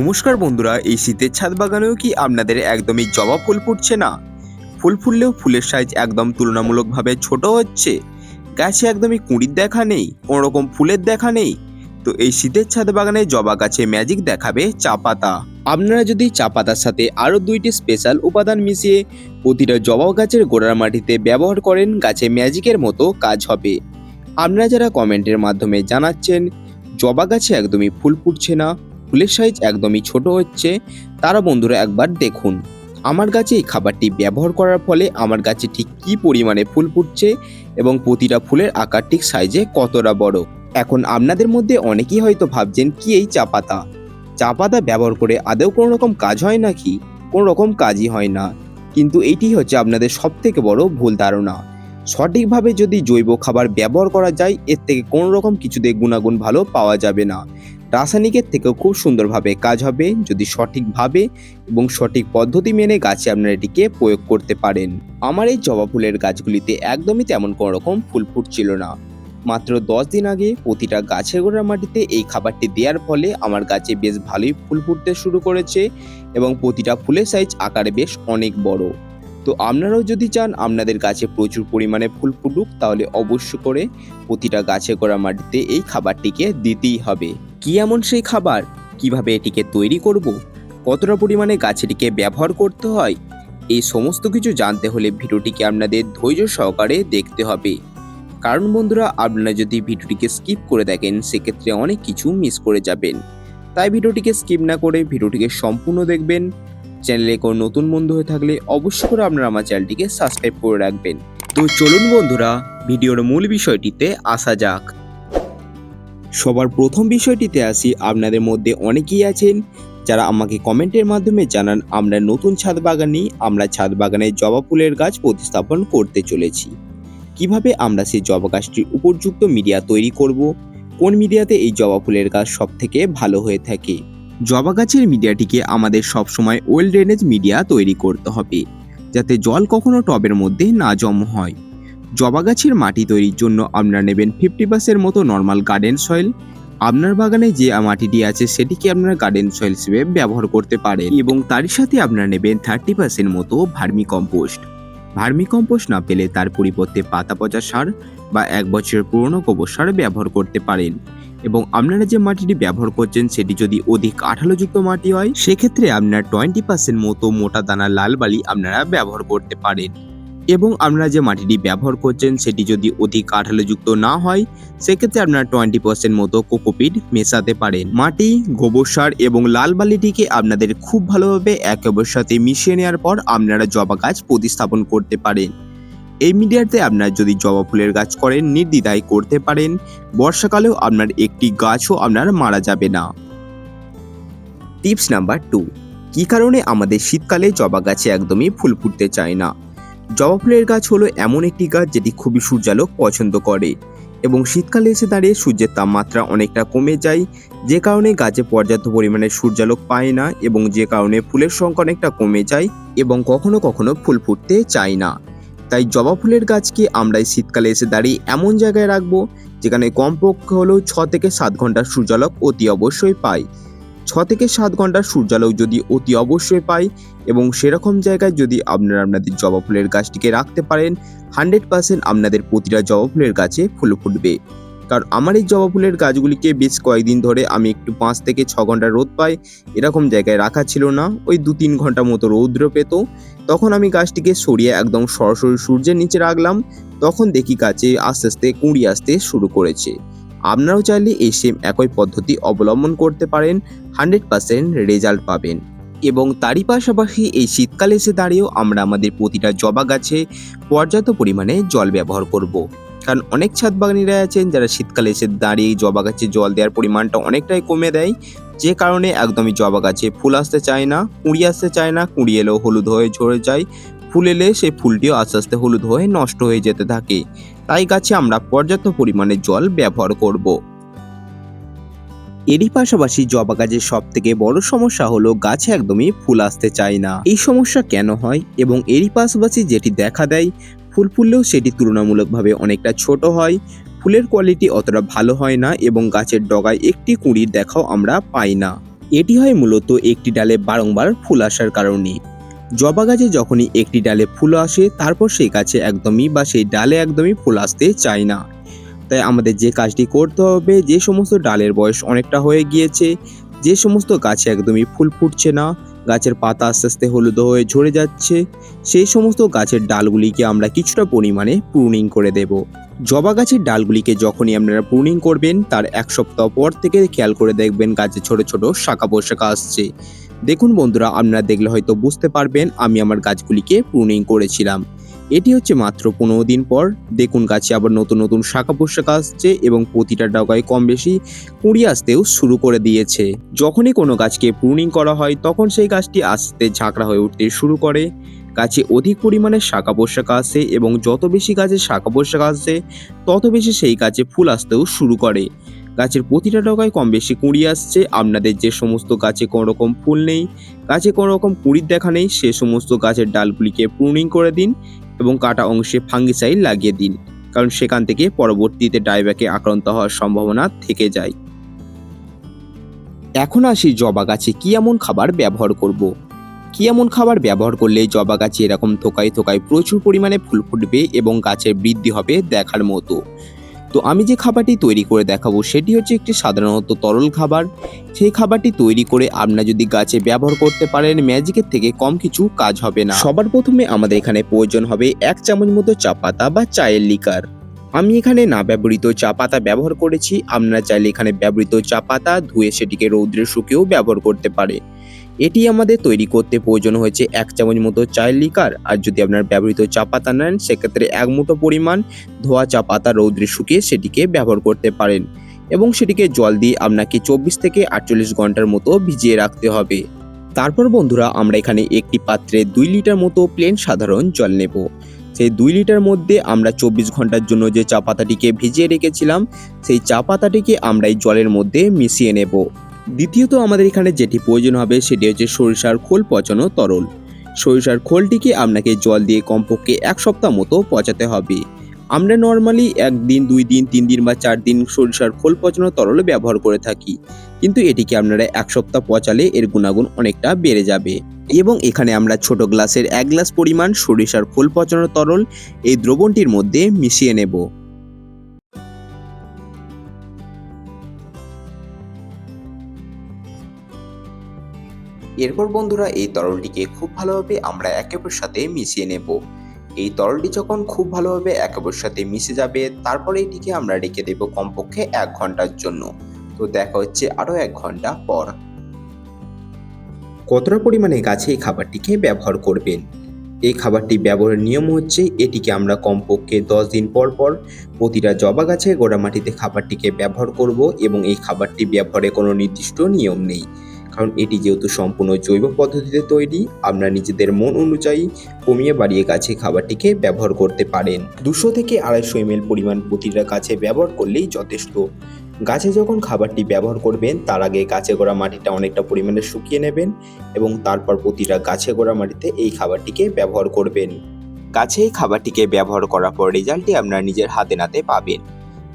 নমস্কার বন্ধুরা, এই শীতের ছাদ বাগানেও কি আপনাদের একদমই জবা ফুল ফুটছে না? ফুল ফুললেও ফুলের সাইজ একদম তুলনামূলকভাবে ছোট হচ্ছে। গাছে একদমই কুঁড়ির দেখা নেই কোনো রকম ফুলের দেখা নেই। তো এই শীতের ছাদ বাগানে জবা গাছে ম্যাজিক দেখাবে চা পাতা। আপনারা যদি চা পাতার সাথে আরও দুইটি স্পেশাল উপাদান মিশিয়ে প্রতিটা জবা গাছের গোড়ার মাটিতে ব্যবহার করেন, গাছে ম্যাজিকের মতো কাজ হবে। আপনারা যারা কমেন্টের মাধ্যমে জানাচ্ছেন, জবা গাছে একদমই ফুল ফুটছে না ফুলের সাইজ একদমই ছোট হচ্ছে, তারা বন্ধুরা একবার দেখুন। আমার গাছে এই খাবারটি ব্যবহার করার ফলে আমার গাছে ঠিক কী পরিমাণে ফুল ফুটছে এবং প্রতিটা ফুলের আকার ঠিক সাইজে কতটা বড়। এখন আপনাদের মধ্যে অনেকেই হয়তো ভাবছেন, কি এই চা পাতা? চা পাতা ব্যবহার করে আদৌ কোনো রকম কাজ হয় নাকি? কোনো রকম কাজই হয় না। কিন্তু এইটি হচ্ছে আপনাদের সব থেকে বড় ভুল ধারণা। সঠিকভাবে যদি জৈব খাবার ব্যবহার করা যায়, এর থেকে কোনো রকম কিছুতে গুণাগুণ ভালো পাওয়া যাবে না। রাসায়নিকের থেকেও খুব সুন্দরভাবে কাজ হবে। যদি সঠিকভাবে এবং সঠিক পদ্ধতি মেনে গাছে আপনারা এটিকে প্রয়োগ করতে পারেন। আমার এই জবা ফুলের গাছগুলিতে একদমই তেমন কোনো রকম ফুল ফুটছিল না। মাত্র দশ দিন আগে প্রতিটা গাছের গোড়ার মাটিতে এই খাবারটি দেওয়ার ফলে আমার গাছে বেশ ভালোই ফুল ফুটতে শুরু করেছে এবং প্রতিটা ফুলের সাইজ আকারে বেশ অনেক বড়। তো আপনারাও যদি চান আপনাদের গাছে প্রচুর পরিমাণে ফুল ফুটুক তাহলে অবশ্য করে প্রতিটা গাছে গোড়া মাটিতে এই খাবারটিকে দিতেই হবে। কি এমন সেই খাবার? কীভাবে এটিকে তৈরি করব? কতটা পরিমাণে গাছেটিকে ব্যবহার করতে হয়? এই সমস্ত কিছু জানতে হলে ভিডিওটিকে আপনাদের ধৈর্য সহকারে দেখতে হবে। কারণ বন্ধুরা, আপনারা যদি ভিডিওটিকে স্কিপ করে দেখেন, সেক্ষেত্রে অনেক কিছু মিস করে যাবেন। তাই ভিডিওটিকে স্কিপ না করে ভিডিওটিকে সম্পূর্ণ দেখবেন। চ্যানেলে কোনো নতুন বন্ধু হয়ে থাকলে অবশ্যই করে আপনারা আমার চ্যানেলটিকে সাবস্ক্রাইব করে রাখবেন। তো চলুন বন্ধুরা, ভিডিওর মূল বিষয়টিতে আসা যাক। সবার প্রথম বিষয়টিতে আসি, আপনাদের মধ্যে অনেকেই আছেন যারা আমাকে কমেন্টের মাধ্যমে জানান, আমরা নতুন ছাদ বাগানি আমরা ছাদ বাগানে জবা ফুলের গাছ প্রতিস্থাপন করতে চলেছি। কীভাবে আমরা সেই জবা গাছটির উপযুক্ত মিডিয়া তৈরি করব? কোন মিডিয়াতে এই জবা ফুলের গাছ সব থেকে ভালো হয়ে থাকে? জবা গাছের মিডিয়াটিকে আমাদের সবসময় ওয়েল ড্রেনেজ মিডিয়া তৈরি করতে হবে, যাতে জল কখনো টবের মধ্যে না জম হয়। জবা গাছের মাটি তৈরির জন্য আপনারা নেবেন ফিফটি পার্সেন্ট মতো নর্মাল গার্ডেন সয়েল আপনার বাগানে যে মাটিটি আছে, সেটিকে আপনারা গার্ডেন সয়েল হিসেবে ব্যবহার করতে পারেন এবং তারই সাথে আপনারা নেবেন থার্টি পার্সেন্ট মতো ভার্মি কম্পোস্ট ভার্মি কম্পোস্ট না পেলে তার পরিবর্তে পাতা পচা সার বা এক বছরের পুরনো গোবর সার ব্যবহার করতে পারেন এবং আপনারা যে মাটিটি ব্যবহার করছেন, সেটি যদি অধিক আঠালোযুক্ত মাটি হয়, সেক্ষেত্রে আপনার টোয়েন্টি পার্সেন্ট মতো মোটা দানা লাল বালি আপনারা ব্যবহার করতে পারেন। এবং আপনারা যে মাটিটি ব্যবহার করছেন সেটি যদি অধিক কাঠালোযুক্ত না হয়, সেক্ষেত্রে আপনারা টোয়েন্টি পার্সেন্ট মতো কোকোপিট মেশাতে পারেন। মাটি, গোবর সার এবং লাল বালিটিকে আপনাদের খুব ভালোভাবে একে অপরের সাথে মিশিয়ে নেওয়ার পর আপনারা জবা গাছ প্রতিস্থাপন করতে পারেন। এই মিডিয়াতে আপনারা যদি জবা ফুলের গাছ করেন, নির্দ্বিধায় করতে পারেন। বর্ষাকালেও আপনার একটি গাছও আপনার মারা যাবে না। টিপস নাম্বার টু, কী কারণে আমাদের শীতকালে জবা গাছে একদমই ফুল ফুটতে চায় না? জবা ফুলের গাছ হলো এমন একটি গাছ যেটি খুবই সূর্যালোক পছন্দ করে। এবং শীতকালে এসে দাঁড়িয়ে সূর্যের তাপমাত্রা অনেকটা কমে যায়, যে কারণে গাছে পর্যাপ্ত পরিমাণে সূর্যালোক পায় না এবং যে কারণে ফুলের সংখ্যা অনেকটা কমে যায় এবং কখনো কখনো ফুল ফুটতে চায় না। তাই জবা ফুলের গাছকে আমরা এই শীতকালে এসে দাঁড়িয়ে এমন জায়গায় রাখব, যেখানে কমপক্ষে হলেও ছ থেকে সাত ঘণ্টার সূর্যালোক অতি অবশ্যই পায়। ছ থেকে সাত ঘণ্টার সূর্যালোক যদি অতি অবশ্যই পাই এবং সেরকম জায়গায় যদি আপনারা আপনাদের জবা ফুলের গাছটিকে রাখতে পারেন, হান্ড্রেড পার্সেন্ট আপনাদের প্রতিটা জবা ফুলের গাছে ফুল ফুটবে। কারণ আমার এই জবা ফুলের গাছগুলিকে বেশ কয়েকদিন ধরে আমি একটু পাঁচ থেকে ছ ঘণ্টা রোদ পাই, এরকম জায়গায় রাখা ছিল না। ওই দু তিন ঘণ্টা মতো রৌদ্র পেত। তখন আমি গাছটিকে সরিয়ে একদম সরাসরি সূর্যের নিচে রাখলাম। তখন দেখি গাছে আস্তে আস্তে কুঁড়ি আসতে শুরু করেছে। আপনারাও চাইলে এই সেম একই পদ্ধতি অবলম্বন করতে পারেন হান্ড্রেড পার্সেন্ট রেজাল্ট পাবেন। এবং তারই পাশাপাশি এই শীতকালে এসে দাঁড়িয়েও আমরা আমাদের প্রতিটা জবা গাছে পর্যাপ্ত পরিমাণে জল ব্যবহার করব। কারণ অনেক ছাদ বাগানিরা আছেন যারা শীতকালে এসে দাঁড়িয়ে জবা গাছে জল দেওয়ার পরিমাণটা অনেকটাই কমে দেয়। যে কারণে একদমই জবা গাছে ফুল আসতে চায় না, কুঁড়ি আসতে চায় না, কুঁড়ি এলেও হলুদ হয়ে ঝরে যায়। ফুল এলে সেই ফুলটিও আস্তে আস্তে হলুদ হয়ে নষ্ট হয়ে যেতে থাকে। তাই গাছে আমরা পর্যাপ্ত পরিমাণে জল ব্যবহার করব। এরই পাশাপাশি জবা গাছের সব থেকে বড় সমস্যা হলো গাছে একদমই ফুল আসতে চায় না। এই সমস্যা কেন হয় এবং এরই পাশাপাশি যেটি দেখা দেয়, ফুল ফুললেও সেটি তুলনামূলকভাবে অনেকটা ছোট হয়, ফুলের কোয়ালিটি অতটা ভালো হয় না এবং গাছের ডগায় একটি কুঁড়ির দেখাও আমরা পাই না। এটি হয় মূলত একটি ডালে বারংবার ফুল আসার কারণে। জবা গাছে যখনই একটি ডালে ফুল আসে, তারপর সেই গাছে একদমই বা সেই ডালে একদমই ফুল আসতে চায় না। তাই আমাদের যে কাজটি করতে হবে, যে সমস্ত ডালের বয়স অনেকটা হয়ে গিয়েছে, যে সমস্ত গাছে একদমই ফুল ফুটছে না, গাছের পাতা আস্তে আস্তে হলুদ হয়ে ঝরে যাচ্ছে, সেই সমস্ত গাছের ডালগুলিকে আমরা কিছুটা পরিমাণে প্রুনিং করে দেব। জবা গাছের ডালগুলিকে যখনই আপনারা প্রুনিং করবেন, তার এক সপ্তাহ পর থেকে খেয়াল করে দেখবেন গাছে ছোট ছোট শাখা পোশাখা আসছে। দেখুন বন্ধুরা, আপনারা দেখলে হয়তো বুঝতে পারবেন, আমি আমার গাছগুলিকে প্রুনিং করেছিলাম। এটি হচ্ছে মাত্র পনেরো দিন পর। দেখুন গাছে আবার নতুন নতুন শাখা পোশাক আসছে এবং প্রতিটা ডগায় কম বেশি কুঁড়ি আসতেও শুরু করে দিয়েছে। যখনই কোনো গাছকে প্রুনিং করা হয়, তখন সেই গাছটি আস্তে ঝাঁকড়া হয়ে উঠতে শুরু করে। গাছে অধিক পরিমাণে শাখা পোশাখা আসে এবং যত বেশি গাছে শাখা পোশাক আসে, তত বেশি সেই গাছে ফুল আসতেও শুরু করে। গাছের প্রতিটা ডগায় কম বেশি কুঁড়ি আসছে। আপনাদের যে সমস্ত গাছে কোনো রকম ফুল নেই, গাছে কোনো রকম কুঁড়ির দেখা নেই, সে সমস্ত গাছের ডালগুলিকে প্রুনিং করে দিন এবং কাটা অংশে ফাঙ্গিসাইড লাগিয়ে দিন, কারণ সেখান থেকে পরবর্তীতে ডায়ব্যাকে আক্রান্ত হওয়ার সম্ভাবনা থেকে যায়। এখন আসি জবা গাছে কি এমন খাবার ব্যবহার করব। কি এমন খাবার ব্যবহার করলে জবা গাছে এরকম থোকায় থোকায় প্রচুর পরিমাণে ফুল ফুটবে এবং গাছের বৃদ্ধি হবে দেখার মতো? তো আমি যে খাবারটি তৈরি করে দেখাবো সেটি হচ্ছে একটি সাধারণত তরল খাবার। সেই খাবারটি তৈরি করে আপনারা যদি গাছে ব্যবহার করতে পারেন ম্যাজিকের থেকে কম কিছু কাজ হবে না। সবার প্রথমে আমাদের এখানে প্রয়োজন হবে এক চামচ মতো চা পাতা বা চায়ের লিকার। আমি এখানে না ব্যবহৃত চা পাতা ব্যবহার করেছি। আপনারা চাইলে এখানে ব্যবহৃত চা পাতা ধুয়ে সেটিকে রৌদ্রে শুকিয়েও ব্যবহার করতে পারে। এটি আমাদের তৈরি করতে প্রয়োজন হয়েছে এক চামচ মতো চায়ের লিকার। আর যদি আপনার ব্যবহৃত চা পাতা নেন, সেক্ষেত্রে এক মুঠো পরিমাণ ধোয়া চা পাতা রৌদ্রে শুকিয়ে সেটিকে ব্যবহার করতে পারেন। এবং সেটিকে জল দিয়ে আপনাকে চব্বিশ থেকে আটচল্লিশ ঘণ্টার মতো ভিজিয়ে রাখতে হবে। তারপর বন্ধুরা, আমরা এখানে একটি পাত্রে দুই লিটার মতো প্লেন সাধারণ জল নেব। সেই দুই লিটার মধ্যে আমরা চব্বিশ ঘণ্টার জন্য যে চা পাতাটিকে ভিজিয়ে রেখেছিলাম, সেই চা পাতাটিকে আমরা এই জলের মধ্যে মিশিয়ে নেব। দ্বিতীয়ত আমাদের এখানে যেটি প্রয়োজন হবে সেটি হচ্ছে সরিষার খোল পচানো তরল। সরিষার খোলটিকে আপনাকে জল দিয়ে কমপক্ষে এক সপ্তাহ মতো পচাতে হবে। আমরা নর্মালি একদিন, দুই দিন, তিন দিন বা চার দিন সরিষার খোল পচানো তরল ব্যবহার করে থাকি। কিন্তু এটিকে আপনারা এক সপ্তাহ পচালে এর গুণাগুণ অনেকটা বেড়ে যাবে। এবং এখানে আমরা ছোট গ্লাসের এক গ্লাস পরিমাণ সরিষার খোল পচানো তরল এই দ্রবণটির মধ্যে মিশিয়ে নেব। এরপর বন্ধুরা এই তরলটিকে খুব ভালোভাবে আমরা একে অপরের সাথে মিশিয়ে নেব। এই তরলটি যখন খুব ভালোভাবে একে অপরের সাথে মিশে যাবে, তারপরে এটিকে আমরা রেখে দেব কমপক্ষে এক ঘণ্টার জন্য। তো দেখা হচ্ছে আরও এক ঘণ্টা পর। কতটা পরিমাণে গাছে এই খাবারটিকে ব্যবহার করবেন? এই খাবারটি ব্যবহারের নিয়ম হচ্ছে এটিকে আমরা কমপক্ষে দশ দিন পর পর প্রতিটা জবা গাছে গোড়া মাটিতে খাবারটিকে ব্যবহার করব এবং এই খাবারটি ব্যবহারে কোনো নির্দিষ্ট নিয়ম নেই। কারণ এটি যেহেতু সম্পূর্ণ জৈব পদ্ধতিতে তৈরি, আপনারা নিজেদের মন অনুযায়ী কমিয়ে বাড়িয়ে গাছে খাবারটিকে ব্যবহার করতে পারেন। দুশো থেকে আড়াইশো এম পরিমাণ প্রতিটা গাছে ব্যবহার করলেই যথেষ্ট। গাছে যখন খাবারটি ব্যবহার করবেন, তার আগে গাছে গোড়া মাটিটা অনেকটা পরিমাণে শুকিয়ে নেবেন এবং তারপর প্রতিটা গাছে গোড়া মাটিতে এই খাবারটিকে ব্যবহার করবেন। গাছে এই খাবারটিকে ব্যবহার করার পর রেজাল্টটি আপনারা নিজের হাতে নাতে পাবেন।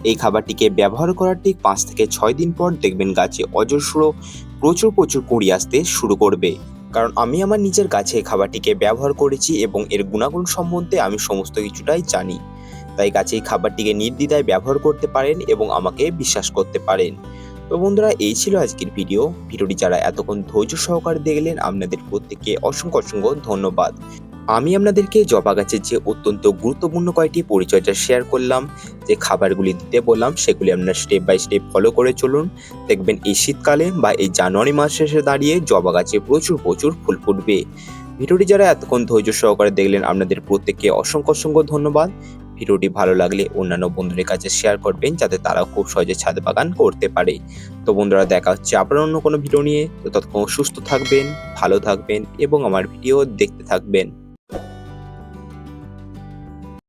এই খাবারটিকে ব্যবহার করার ঠিক পাঁচ থেকে ছয় দিন পর দেখবেন গাছে অজস্র প্রচুর প্রচুর কুঁড়ি আসতে শুরু করবে। কারণ আমি আমার নিজের গাছে খাবারটিকে ব্যবহার করেছি এবং এর গুণাগুণ সম্বন্ধে আমি সমস্ত কিছুটাই জানি। তাই গাছে এই খাবারটিকে নির্দ্বিধায় ব্যবহার করতে পারেন এবং আমাকে বিশ্বাস করতে পারেন। তো বন্ধুরা, এই ছিল আজকের ভিডিও। ভিডিওটি যারা এতক্ষণ ধৈর্য সহকারে দেখলেন, আপনাদের প্রত্যেককে অসংখ্য অসংখ্য ধন্যবাদ। আমি আপনাদেরকে জবা গাছের যে অত্যন্ত গুরুত্বপূর্ণ কয়েকটি পরিচর্যা শেয়ার করলাম, যে খাবারগুলি দিতে বললাম, সেগুলি আপনারা স্টেপ বাই স্টেপ ফলো করে চলুন। দেখবেন এই শীতকালে বা এই জানুয়ারি মাস শেষে দাঁড়িয়ে জবা গাছে প্রচুর প্রচুর ফুল ফুটবে। ভিডিওটি যারা এতক্ষণ ধৈর্য সহকারে দেখলেন, আপনাদের প্রত্যেককে অসংখ্য অসংখ্য ধন্যবাদ। ভিডিওটি ভালো লাগলে অন্যান্য বন্ধুদের কাছে শেয়ার করবেন, যাতে তারাও খুব সহজে ছাদ বাগান করতে পারে। তো বন্ধুরা, দেখা হচ্ছে আপনার অন্য কোনো ভিডিও নিয়ে। তো ততক্ষণ সুস্থ থাকবেন, ভালো থাকবেন এবং আমার ভিডিও দেখতে থাকবেন।